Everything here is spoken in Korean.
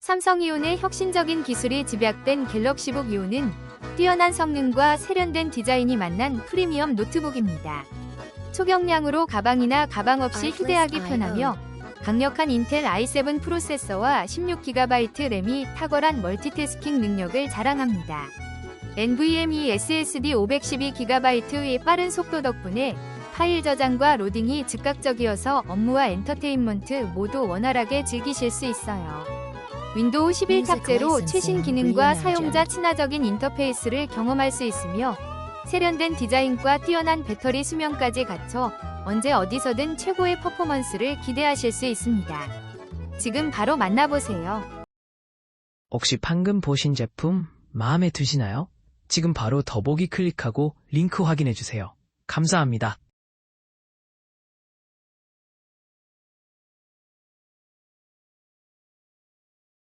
삼성 이온의 혁신적인 기술이 집약된 갤럭시북 이온은 뛰어난 성능과 세련된 디자인이 만난 프리미엄 노트북입니다. 초경량으로 가방이나 가방 없이 휴대하기 편하며 강력한 인텔 i7 프로세서와 16GB 램이 탁월한 멀티태스킹 능력을 자랑합니다. NVMe SSD 512GB의 빠른 속도 덕분에 파일 저장과 로딩이 즉각적이어서 업무와 엔터테인먼트 모두 원활하게 즐기실 수 있어요. 윈도우 11 탑재로 최신 기능과 사용자 친화적인 인터페이스를 경험할 수 있으며 세련된 디자인과 뛰어난 배터리 수명까지 갖춰 언제 어디서든 최고의 퍼포먼스를 기대하실 수 있습니다. 지금 바로 만나보세요. 혹시 방금 보신 제품 마음에 드시나요? 지금 바로 더보기 클릭하고 링크 확인해 주세요. 감사합니다.